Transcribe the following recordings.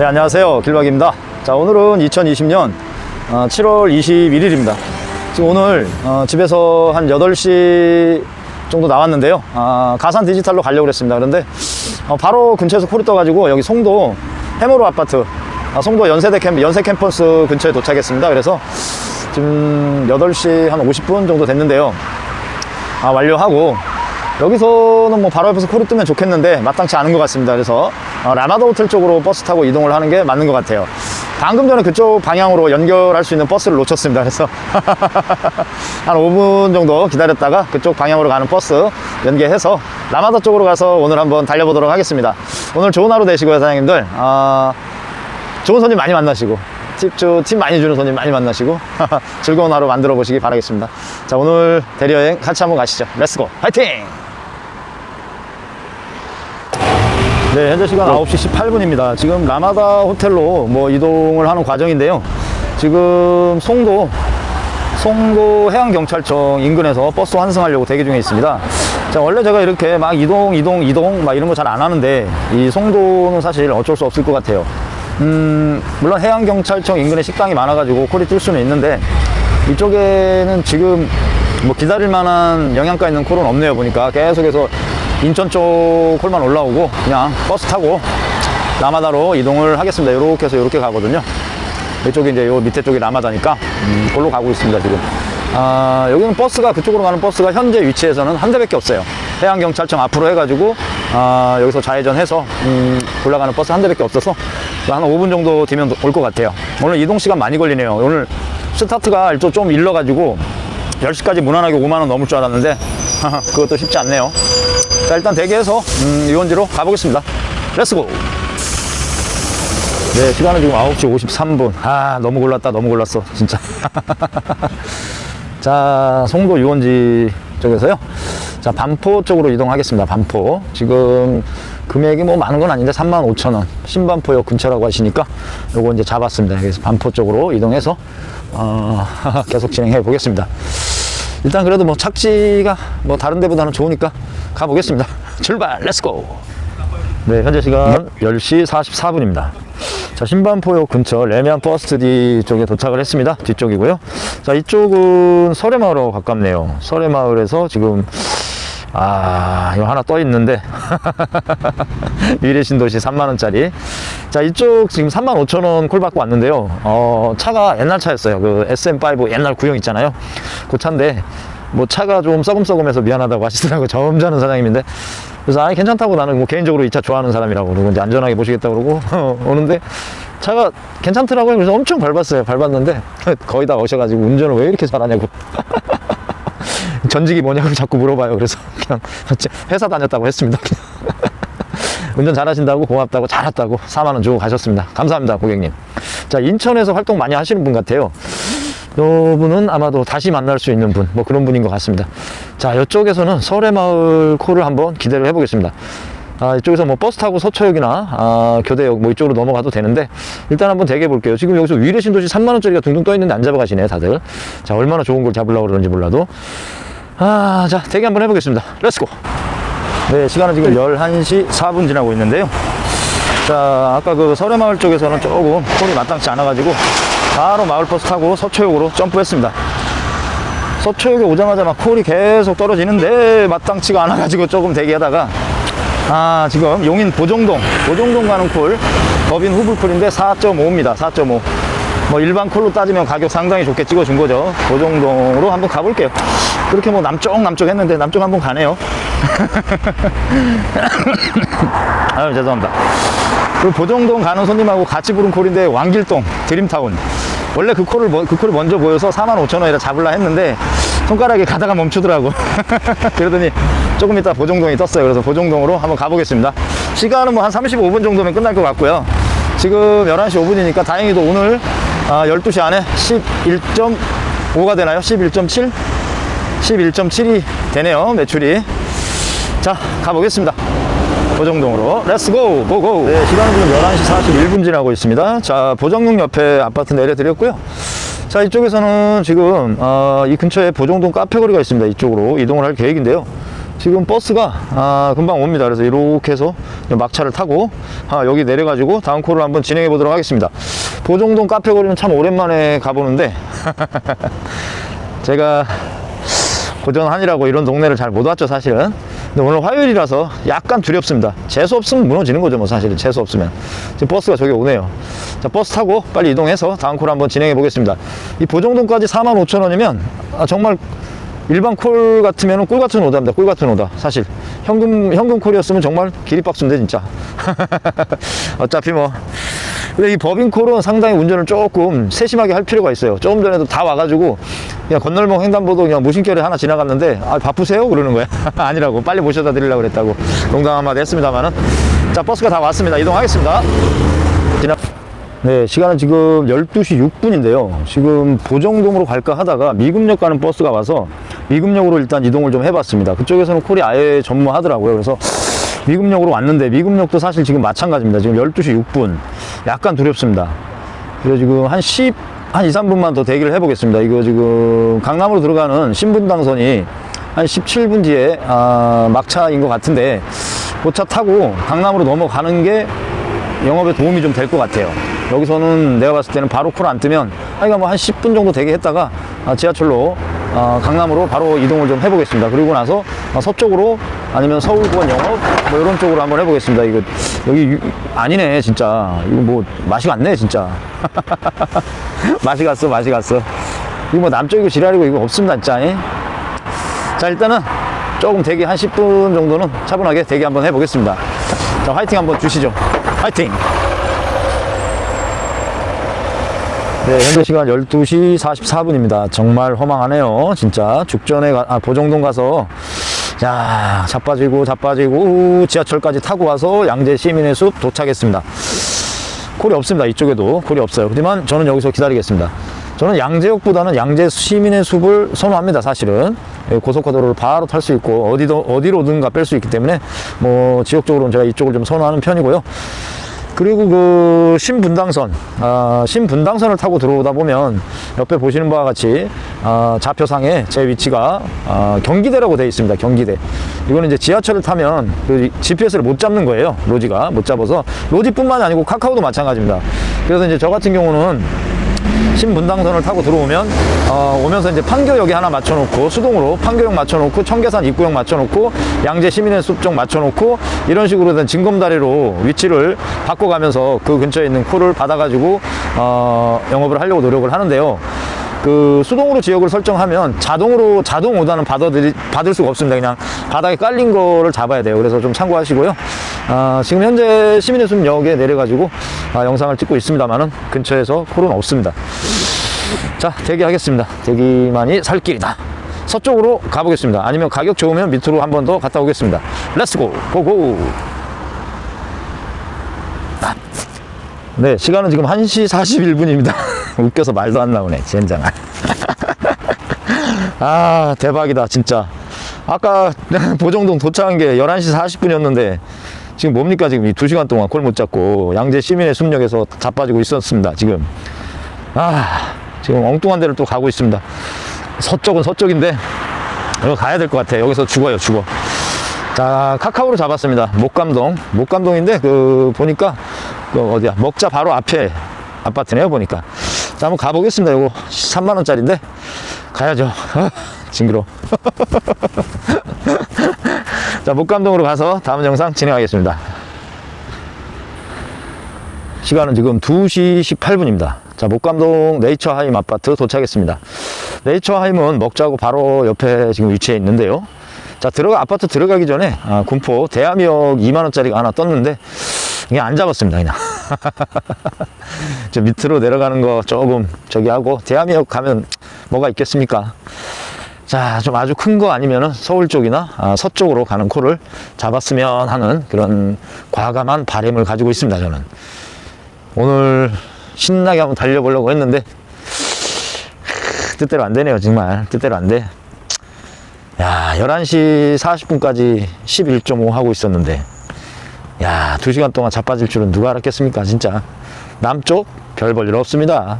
네, 안녕하세요. 길박입니다. 자, 오늘은 2020년 7월 21일입니다. 지금 오늘 어, 집에서 한 8시 정도 나왔는데요. 아, 가산 디지털로 가려고 그랬습니다. 그런데 어, 바로 근처에서 콜이 떠가지고 여기 송도 해모로 아파트, 아, 송도 연세대 캠, 연세 캠퍼스 근처에 도착했습니다. 그래서 지금 8시 한 50분 정도 됐는데요. 아, 완료하고 여기서는 뭐 바로 옆에서 콜이 뜨면 좋겠는데 마땅치 않은 것 같습니다. 그래서 어, 라마다 호텔 쪽으로 버스 타고 이동을 하는 게 맞는 것 같아요. 방금 전에 그쪽 방향으로 연결할 수 있는 버스를 놓쳤습니다. 그래서 한 5분 정도 기다렸다가 그쪽 방향으로 가는 버스 연계해서 라마다 쪽으로 가서 오늘 한번 달려보도록 하겠습니다. 오늘 좋은 하루 되시고요, 사장님들. 아, 좋은 손님 많이 만나시고 팁주 팁 많이 주는 손님 많이 만나시고 즐거운 하루 만들어 보시기 바라겠습니다. 자 오늘 대리 여행 같이 한번 가시죠. 렛츠고 화이팅! 네 현재 시간 9시 18분입니다. 지금 라마다 호텔로 뭐 이동을 하는 과정인데요. 지금 송도 송도 해양경찰청 인근에서 버스 환승하려고 대기 중에 있습니다. 자, 원래 제가 이렇게 막 이동, 이동, 이동, 막 이런 거 잘 안 하는데, 이 송도는 사실 어쩔 수 없을 것 같아요. 음, 물론 해양경찰청 인근에 식당이 많아가지고 콜이 뜰 수는 있는데, 이쪽에는 지금 뭐 기다릴 만한 영양가 있는 콜은 없네요, 보니까. 계속해서 인천 쪽 콜만 올라오고, 그냥 버스 타고 라마다로 이동을 하겠습니다. 이렇게 해서 이렇게 가거든요. 이쪽이 이제 요 밑에 쪽이 라마다니까 음, 그걸로 가고 있습니다 지금. 아 여기는 버스가 그쪽으로 가는 버스가 현재 위치에서는 한 대밖에 없어요. 해양경찰청 앞으로 해가지고 아 여기서 좌회전해서 음, 올라가는 버스 한 대밖에 없어서 한 5분 정도 뒤면 올 것 같아요. 오늘 이동 시간 많이 걸리네요. 오늘 스타트가 또좀 일러가지고 10시까지 무난하게 5만원 넘을 줄 알았는데 그것도 쉽지 않네요 자 일단 대기해서 음, 유원지로 가보겠습니다 렛츠고 네, 시간은 지금 9시 53분. 아, 너무 골랐다, 너무 골랐어, 진짜. 자, 송도 유원지 쪽에서요. 자, 반포 쪽으로 이동하겠습니다, 반포. 지금 금액이 뭐 많은 건 아닌데 35,000원. 신반포역 근처라고 하시니까 요거 이제 잡았습니다. 그래서 반포 쪽으로 이동해서, 어, 계속 진행해 보겠습니다. 일단 그래도 뭐 착지가 뭐 다른 데보다는 좋으니까 가보겠습니다. 출발, 렛츠고! 네, 현재 시간 10시 44분입니다. 자, 신반포역 근처 레미안 버스디 쪽에 도착을 했습니다. 뒤쪽이고요. 자, 이쪽은 설해마을하고 가깝네요. 설해마을에서 지금 아, 이거 하나 떠 있는데. 미래 신도시 3만원짜리. 자, 이쪽 지금 3만 5천원 콜 받고 왔는데요. 어, 차가 옛날 차였어요. 그 SM5 옛날 구형 있잖아요. 그 차인데, 뭐 차가 좀 썩음썩음해서 미안하다고 하시더라고요. 점잖은 사장님인데. 그래서 아니, 괜찮다고 나는 뭐 개인적으로 이 차 좋아하는 사람이라고 그러고 이제 안전하게 모시겠다고 그러고 오는데 차가 괜찮더라고요. 그래서 엄청 밟았어요. 밟았는데 거의 다 오셔가지고 운전을 왜 이렇게 잘하냐고. 전직이 뭐냐고 자꾸 물어봐요. 그래서 그냥 회사 다녔다고 했습니다. 운전 잘하신다고 고맙다고 잘했다고 4만원 주고 가셨습니다. 감사합니다, 고객님. 자, 인천에서 활동 많이 하시는 분 같아요. 요 분은 아마도 다시 만날 수 있는 분, 뭐 그런 분인 것 같습니다. 자, 이쪽에서는 설해마을 콜을 한번 기대를 해보겠습니다. 아, 이쪽에서 뭐 버스 타고 서초역이나 아, 교대역 뭐 이쪽으로 넘어가도 되는데 일단 한번 대기해 볼게요. 지금 여기서 위례 신도시 3만 원짜리가 둥둥 떠 있는데 안 잡아가시네 다들. 자, 얼마나 좋은 걸 잡으려고 그러는지 몰라도. 아, 자, 대기 한번 해보겠습니다. 렛츠고. 네, 시간은 지금 11시 4분 지나고 있는데요. 자, 아까 그 설해마을 쪽에서는 조금 콜이 마땅치 않아가지고 바로 마을버스 타고 서초역으로 점프했습니다. 서초역에 오자마자 막 콜이 계속 떨어지는데 마땅치가 않아가지고 조금 대기하다가 아 지금 용인 보정동 보정동 가는 콜 법인 후불콜인데 4.5입니다 4.5 뭐 일반 콜로 따지면 가격 상당히 좋게 찍어준 거죠. 보정동으로 한번 가볼게요. 그렇게 뭐 남쪽 남쪽 했는데 남쪽 한번 가네요. 아유 죄송합니다. 그 보정동 가는 손님하고 같이 부른 콜인데 왕길동 드림타운. 원래 그 콜을 먼- 그 콜이 먼저 보여서 4만 5천 원이라 잡으려 했는데 손가락이 가다가 멈추더라고. 그러더니 조금 이따 보정동이 떴어요. 그래서 보정동으로 한번 가보겠습니다. 시간은 뭐 한 35분 정도면 끝날 것 같고요. 지금 11시 5분이니까 다행히도 오늘 아, 12시 안에 11.5가 되나요? 11.7? 11.7이 되네요 매출이 자 가보겠습니다 보정동으로 렛츠고 고고 네 시간은 지금 11시 41분 지나고 있습니다 자 보정동 옆에 아파트 내려드렸고요 자 이쪽에서는 지금 어, 이 근처에 보정동 카페거리가 있습니다 이쪽으로 이동을 할 계획인데요 지금 버스가 아, 금방 옵니다. 그래서 이렇게 해서 막차를 타고 아, 여기 내려가지고 다음 코를 한번 진행해 보도록 하겠습니다. 보정동 카페 거리는 참 오랜만에 가보는데 제가 고전한이라고 이런 동네를 잘 못 왔죠 사실은. 근데 오늘 화요일이라서 약간 두렵습니다. 재수 없으면 무너지는 거죠 뭐 사실은 재수 없으면. 지금 버스가 저기 오네요. 자 버스 타고 빨리 이동해서 다음 콜 한번 진행해 보겠습니다. 이 보정동까지 45,000원이면 아, 정말 일반 콜 같으면 꿀 같은 오다입니다. 꿀 같은 오다 사실. 현금 현금 콜이었으면 정말 기립박수인데 진짜. 어차피 뭐 근데 이 법인콜은 상당히 운전을 조금 세심하게 할 필요가 있어요. 조금 전에도 다 와가지고 그냥 건널목 횡단보도 그냥 무심결에 하나 지나갔는데 아 바쁘세요? 그러는 거야. 아니라고 빨리 모셔다 드리려고 그랬다고 농담 한마디 했습니다만은 자 버스가 다 왔습니다. 이동하겠습니다. 지나 네, 시간은 지금 12시 6분인데요. 지금 보정동으로 갈까 하다가 미금역 가는 버스가 와서 미금역으로 일단 이동을 좀 해봤습니다. 그쪽에서는 콜이 아예 전무하더라고요. 그래서 미금역으로 왔는데 미금역도 사실 지금 마찬가지입니다. 지금 12시 6분. 약간 두렵습니다. 그래서 지금 한 10, 한 2, 3분만 더 대기를 해보겠습니다. 이거 지금 강남으로 들어가는 신분당선이 한 17분 뒤에 아, 막차인 것 같은데 그차 타고 강남으로 넘어가는 게 영업에 도움이 좀 될 것 같아요. 여기서는 내가 봤을 때는 바로 콜 안 뜨면 하여간 뭐한 10분 정도 대기했다가 아, 지하철로 아, 강남으로 바로 이동을 좀 해보겠습니다. 그리고 나서 아, 서쪽으로 아니면 서울권 영업 뭐 이런 쪽으로 한번 해보겠습니다. 이거 여기 유- 아니네 진짜 이거 뭐 맛이 갔네 진짜 맛이 갔어 맛이 갔어 이거 뭐 남쪽이고 지랄이고 이거 없습니다 진짜 예? 자 일단은 조금 대기 한 10분 정도는 차분하게 대기 한번 해보겠습니다 자 화이팅 한번 주시죠 화이팅 네, 현재 시간 12시 44분입니다. 정말 허망하네요. 진짜. 죽전에, 가, 아, 보정동 가서, 야 자빠지고, 자빠지고, 지하철까지 타고 와서 양재 시민의 숲 도착했습니다. 콜이 없습니다. 이쪽에도 콜이 없어요. 하지만 저는 여기서 기다리겠습니다. 저는 양재역보다는 양재 시민의 숲을 선호합니다. 사실은 예, 고속화도로를 바로 탈 수 있고 어디도 어디로든가 뺄 수 있기 때문에 뭐 지역적으로는 제가 이쪽을 좀 선호하는 편이고요. 그리고 그 신분당선, 아, 신분당선을 타고 들어오다 보면 옆에 보시는 바와 같이 아, 좌표상에 제 위치가 아, 경기대라고 되어 있습니다. 경기대. 이거는 이제 지하철을 타면 그 GPS를 못 잡는 거예요. 로지가 못 잡아서 로지뿐만이 아니고 카카오도 마찬가지입니다. 그래서 이제 저 같은 경우는 신분당선을 타고 들어오면 어, 오면서 이제 판교역에 하나 맞춰놓고 수동으로 판교역 맞춰놓고 청계산 입구역 맞춰놓고 양재 시민의 숲 쪽 맞춰놓고 이런 식으로 된 징검다리로 위치를 바꿔가면서 그 근처에 있는 콜을 받아가지고 어, 영업을 하려고 노력을 하는데요. 그 수동으로 지역을 설정하면 자동으로 자동 오다는 받아들이, 받을 수가 없습니다. 그냥 바닥에 깔린 거를 잡아야 돼요. 그래서 좀 참고하시고요. 아, 지금 현재 시민의 숲역에 내려가지고 아, 영상을 찍고 있습니다만은 근처에서 콜은 없습니다. 자, 대기하겠습니다. 대기만이 살 길이다. 서쪽으로 가보겠습니다. 아니면 가격 좋으면 밑으로 한 번 더 갔다 오겠습니다. 렛츠고! 고고! 네, 시간은 지금 1시 41분입니다. 웃겨서 말도 안 나오네, 젠장. 아, 대박이다, 진짜. 아까 보정동 도착한 게 11시 40분이었는데, 지금 뭡니까, 지금 이 2시간 동안 콜못 잡고, 양재 시민의 숲역에서 자빠지고 있었습니다, 지금. 아, 지금 엉뚱한 데를 또 가고 있습니다. 서쪽은 서쪽인데, 이거 가야 될 것 같아. 여기서 죽어요, 죽어. 자, 카카오로 잡았습니다. 목감동. 목감동인데, 그, 보니까, 그, 어디야. 먹자 바로 앞에 아파트네요, 보니까. 자, 한번 가보겠습니다. 이거 3만원짜리인데. 가야죠. 아, 징그러. 자, 목감동으로 가서 다음 영상 진행하겠습니다. 시간은 지금 2시 18분입니다. 자, 목감동 네이처 하임 아파트 도착했습니다. 네이처 하임은 먹자고 바로 옆에 지금 위치해 있는데요. 자, 들어가, 아파트 들어가기 전에, 아, 군포 대함역 2만원짜리가 하나 떴는데, 그냥 안 잡았습니다, 그냥. 저 밑으로 내려가는 거 조금 저기 하고, 대함역 가면 뭐가 있겠습니까? 자, 좀 아주 큰 거 아니면은 서울 쪽이나 아, 서쪽으로 가는 코를 잡았으면 하는 그런 과감한 바램을 가지고 있습니다, 저는. 오늘 신나게 한번 달려보려고 했는데 크, 뜻대로 안 되네요 정말. 뜻대로 안돼. 야 11시 40분까지 11.5 하고 있었는데 야 2시간 동안 자빠질 줄은 누가 알았겠습니까 진짜. 남쪽 별 볼 일 없습니다.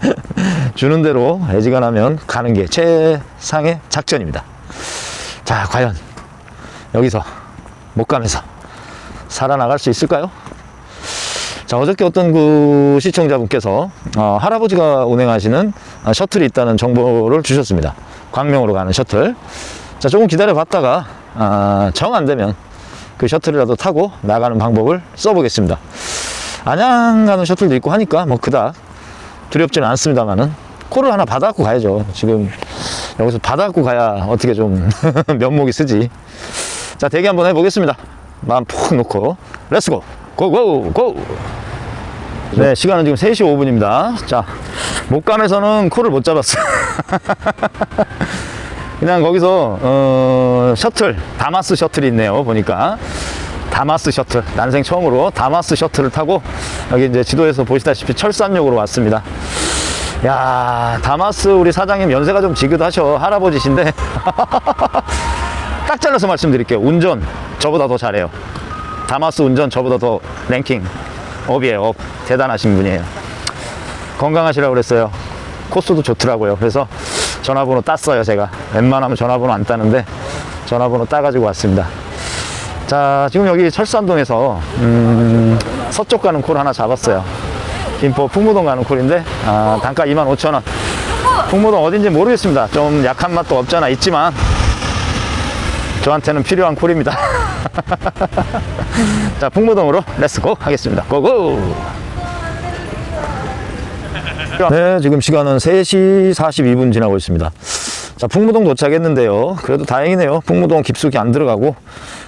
주는 대로 애지간하면 가는 게 최상의 작전입니다. 자, 과연 여기서 목감에서 살아나갈 수 있을까요? 자, 어저께 어떤 그 시청자분께서 어, 할아버지가 운행하시는 어, 셔틀이 있다는 정보를 주셨습니다. 광명으로 가는 셔틀. 자, 조금 기다려 봤다가 아, 정안 되면 그 셔틀이라도 타고 나가는 방법을 써보겠습니다. 안양 가는 셔틀도 있고 하니까 뭐 그닥 두렵지는 않습니다만은 코를 하나 받아갖고 가야죠. 지금 여기서 받아갖고 가야 어떻게 좀 면목이 쓰지. 자, 대기 한번 해보겠습니다. 마음 푹 놓고 렛츠고 고고 고! 네, 시간은 지금 3시 5분입니다. 자, 목감에서는 코를 못 잡았어요. 그냥 거기서 어, 셔틀 다마스 셔틀이 있네요 보니까. 다마스 셔틀. 난생 처음으로 다마스 셔틀을 타고 여기 이제 지도에서 보시다시피 철산역으로 왔습니다. 야 다마스 우리 사장님 연세가 좀 지긋하셔 할아버지신데. 딱 잘라서 말씀드릴게요. 운전 저보다 더 잘해요 다마스 운전 저보다 더 랭킹 업이에요. 업 대단하신 분이에요. 건강하시라고 그랬어요. 코스도 좋더라고요. 그래서 전화번호 땄어요 제가. 웬만하면 전화번호 안 따는데 전화번호 따가지고 왔습니다. 자 지금 여기 철산동에서 음, 서쪽 가는 콜 하나 잡았어요. 김포 풍무동 가는 콜인데 아, 단가 25,000원. 풍무동 어딘지 모르겠습니다. 좀 약한 맛도 없잖아 있지만 저한테는 필요한 콜입니다 자 풍무동으로 렛츠고 하겠습니다 고고 네, 지금 시간은 3시 42분 지나고 있습니다. 자, 풍무동 도착했는데요. 그래도 다행이네요. 풍무동 깊숙이 안 들어가고,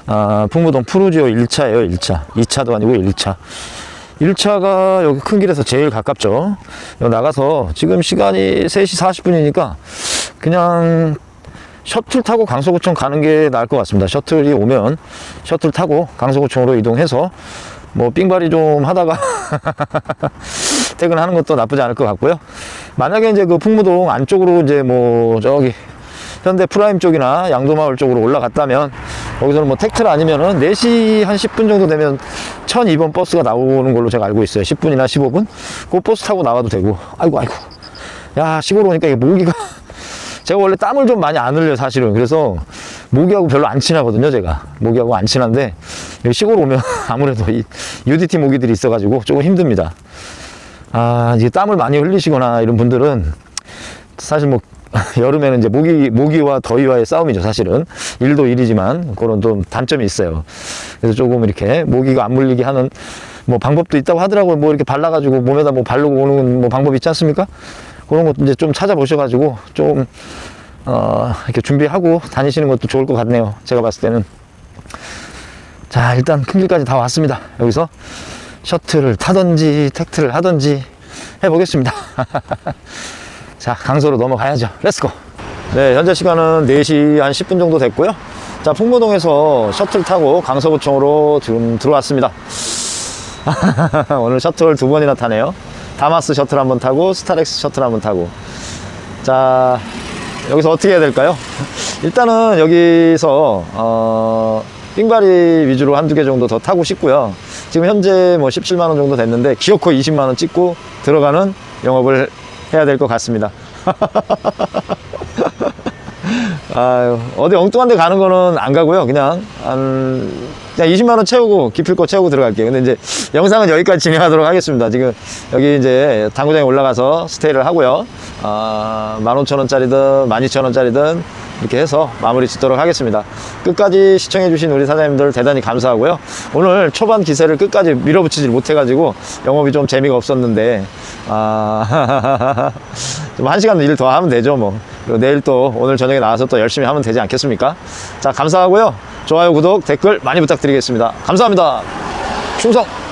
아, 풍무동 푸르지오 1차예요, 1차. 2차도 아니고 1차. 1차가 여기 큰 길에서 제일 가깝죠. 나가서 지금 시간이 3시 40분이니까 그냥 셔틀 타고 강서구청 가는 게 나을 것 같습니다. 셔틀이 오면 셔틀 타고 강서구청으로 이동해서 뭐 삥발이 좀 하다가 퇴근하는 것도 나쁘지 않을 것 같고요. 만약에 이제 그 풍무동 안쪽으로 이제 뭐 저기 현대 프라임 쪽이나 양도마을 쪽으로 올라갔다면 거기서는 뭐 택트를 아니면은 4시 한 10분 정도 되면 1002번 버스가 나오는 걸로 제가 알고 있어요. 10분이나 15분? 그 버스 타고 나와도 되고. 아이고, 아이고. 야, 시골 오니까 이게 모기가 제가 원래 땀을 좀 많이 안 흘려요, 사실은. 그래서 모기하고 별로 안 친하거든요, 제가. 모기하고 안 친한데 시골 오면 아무래도 이 UDT 모기들이 있어 가지고 조금 힘듭니다. 아, 이제 땀을 많이 흘리시거나 이런 분들은 사실 뭐 여름에는 이제 모기, 모기와 더위와의 싸움이죠, 사실은. 일도 일이지만 그런 좀 단점이 있어요. 그래서 조금 이렇게 모기가 안 물리게 하는 뭐 방법도 있다고 하더라고요. 뭐 이렇게 발라가지고 몸에다 뭐 바르고 오는 뭐 방법 있지 않습니까? 그런 것도 이제 좀 찾아보셔가지고 좀, 어, 이렇게 준비하고 다니시는 것도 좋을 것 같네요. 제가 봤을 때는. 자, 일단 큰 길까지 다 왔습니다. 여기서 셔틀을 타든지 택트를 하든지 해보겠습니다. 자, 강서로 넘어가야죠. 렛츠고! 네, 현재 시간은 4시 한 10분 정도 됐고요. 자, 풍무동에서 셔틀 타고 강서구청으로 지금 들어왔습니다. 오늘 셔틀 두 번이나 타네요. 다마스 셔틀 한번 타고 스타렉스 셔틀 한번 타고. 자, 여기서 어떻게 해야 될까요? 일단은 여기서 어, 삥바리 위주로 한두 개 정도 더 타고 싶고요. 지금 현재 뭐 17만 원 정도 됐는데 기어코 20만 원 찍고 들어가는 영업을 해야 될 것 같습니다. 아유, 어디 엉뚱한 데 가는 거는 안 가고요. 그냥, 한, 그냥 20만원 채우고, 기필 거 채우고 들어갈게요. 근데 이제 영상은 여기까지 진행하도록 하겠습니다. 지금 여기 이제 당구장에 올라가서 스테이를 하고요. 아, 15,000원짜리든 12,000원짜리든 이렇게 해서 마무리 짓도록 하겠습니다. 끝까지 시청해주신 우리 사장님들 대단히 감사하고요. 오늘 초반 기세를 끝까지 밀어붙이질 못해가지고 영업이 좀 재미가 없었는데, 아, 좀 한 시간 일 더 하면 되죠, 뭐. 그리고 내일 또 오늘 저녁에 나와서 또 열심히 하면 되지 않겠습니까? 자, 감사하고요. 좋아요, 구독, 댓글 많이 부탁드리겠습니다. 감사합니다. 충성!